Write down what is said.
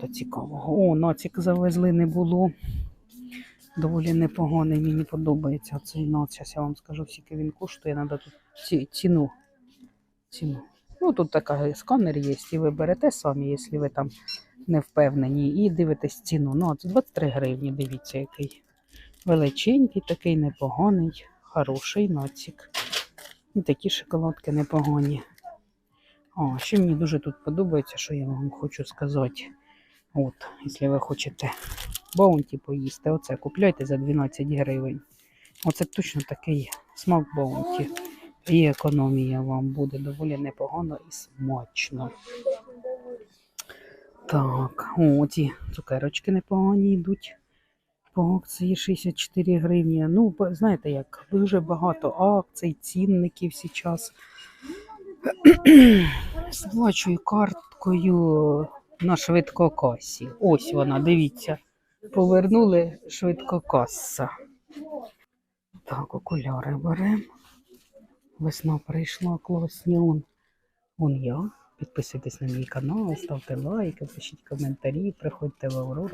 Та цікавого. О, націк завезли не було. Доволі непоганий, мені подобається цей нац. Зараз я вам скажу, скільки він коштує. Треба тут ці, ціну. ціну. Ну, тут така сканер є, і ви берете самі, якщо ви там не впевнені, і дивитесь ціну. Ну, це 23 гривні, дивіться, який величенький, такий непоганий, хороший націк. І такі шоколадки непогані. О, ще мені дуже тут подобається, що я вам хочу сказати. От, якщо ви хочете баунті поїсти, оце купляйте за 12 гривень. Оце точно такий смак баунті. І економія вам буде доволі непогано і смачно. Так, о, ці цукерочки непогані йдуть. По акції 64 гривні. Ну, знаєте як, дуже багато акцій, цінників зараз. Сплачую карткою на швидкокасі. Ось вона, дивіться. Повернули швидкокаса. Так, окуляри беремо. Весна прийшла, класні он. Он я. Підписуйтесь на мій канал, ставте лайки, пишіть коментарі, приходьте в Аврору.